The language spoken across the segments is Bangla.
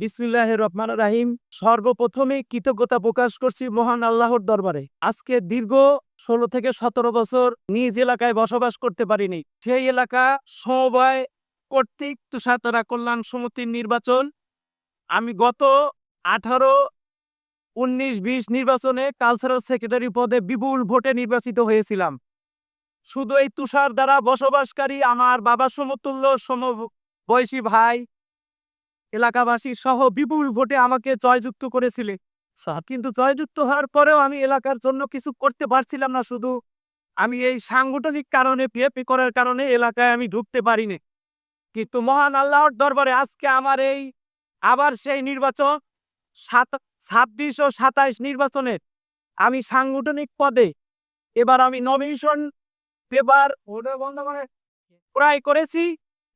বিসমিল্লাহ রহমান রাহিম। সর্বপ্রথমে কৃতজ্ঞতা প্রকাশ করছি মহান আল্লাহর দরবারে। আজকে দীর্ঘ ষোলো থেকে সতেরো বছর নিজ এলাকায় বসবাস করতে পারিনি। সেই এলাকা সমবায় কর্তৃক তুষারতরা কল্যাণ সমিতির নির্বাচন। আমি গত আঠারো উনিশ বিশ নির্বাচনে কালচারাল সেক্রেটারি পদে বিপুল ভোটে নির্বাচিত হয়েছিলাম। শুধু এই তুষার দ্বারা বসবাসকারী আমার বাবা সমতুল্য সমবয়সী ভাই এলাকাবাসী সহ বিপুল ভোটে আমাকে জয়যুক্ত করেছিলে। কিন্তু জয়যুক্ত হওয়ার পরেও আমি এলাকার জন্য কিছু করতে পারছিলাম না শুধু। আমি এই সাংগঠনিক কারণে পিএপি করার কারণে এলাকায় আমি ঢুকতে পারিনি। কিন্তু মহান আল্লাহর দরবারে আজকে আমার এই আবার সেই নির্বাচন সাত ছাব্বিশ ও সাতাইশ নির্বাচনের আমি সাংগঠনিক পদে এবার আমি নমিনেশন পেপার ক্রয় করেছি।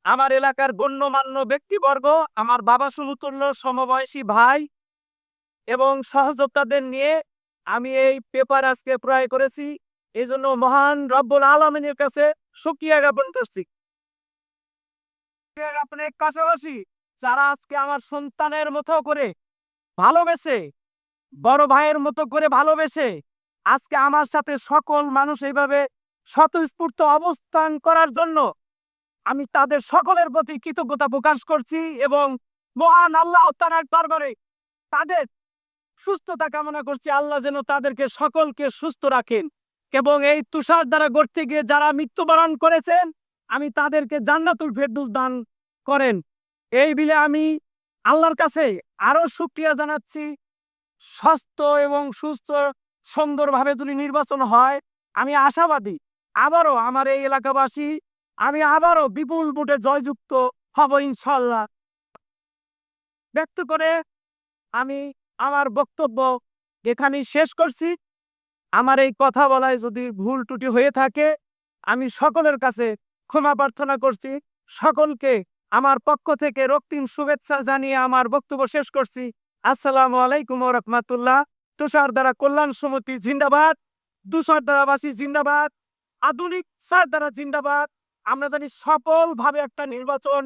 আমার এলাকার গণ্যমান্য ব্যক্তিবর্গ, আমার বাবা সমতুল্য সমবয়সী ভাই এবং সহযোদ্ধাদের নিয়ে আমি এই পেপার আজকে ক্রয় করেছি। এই জন্য মহান রব্বুল আলমিনের কাছে সুকিয়া জ্ঞাপন করছি। আপনার পাশাপাশি যারা আজকে আমার সন্তানের মতো করে ভালোবেসে, বড় ভাইয়ের মতো করে ভালোবেসে আজকে আমার সাথে সকল মানুষ এইভাবে স্বতঃস্ফূর্ত অবস্থান করার জন্য আমি তাদের সকলের প্রতি কৃতজ্ঞতা প্রকাশ করছি এবং মহান আল্লাহ তারার দরবারে তাদের সুস্থতা কামনা করছি। আল্লাহ যেন তাদেরকে সকলকে সুস্থ রাখেন এবং এই তুষার দ্বারা গড়তে গিয়ে যারা মৃত্যুবরণ করেছেন, আমি তাদেরকে জান্নাতুল ফেরদুস দান করেন। এই বিলে আমি আল্লাহর কাছে আরও সুক্রিয়া জানাচ্ছি। স্বাস্থ্য এবং সুস্থ সুন্দরভাবে যদি নির্বাচন হয়, আমি আশাবাদী। আবারও আমার এই এলাকাবাসী আমি আবারও বিপুল ভোটে জয়যুক্ত হব ইনশাল্লাহ ব্যক্ত করে আমি আমার বক্তব্য এখানেই শেষ করছি। আমার এই কথা বলায় যদি ভুল ত্রুটি হয়ে থাকে, আমি সকলের কাছে ক্ষমা প্রার্থনা করছি। সকলকে আমার পক্ষ থেকে রক্তিম শুভেচ্ছা জানিয়ে আমার বক্তব্য শেষ করছি। আসসালামু আলাইকুম রহমাতুল্লাহ। তুষার দ্বারা কল্যাণ সমিতি জিন্দাবাদ। দুষার দ্বারাবাসী জিন্দাবাদ। আধুনিক সার দ্বারা জিন্দাবাদ। আমরা জানি সফলভাবে একটা নির্বাচন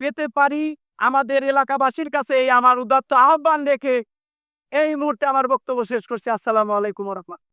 পেতে পারি। আমাদের এলাকাবাসীর কাছে এই আমার উদাত্ত আহ্বান রেখে এই মুহূর্তে আমার বক্তব্য শেষ করছি। আসসালামু আলাইকুম রহমান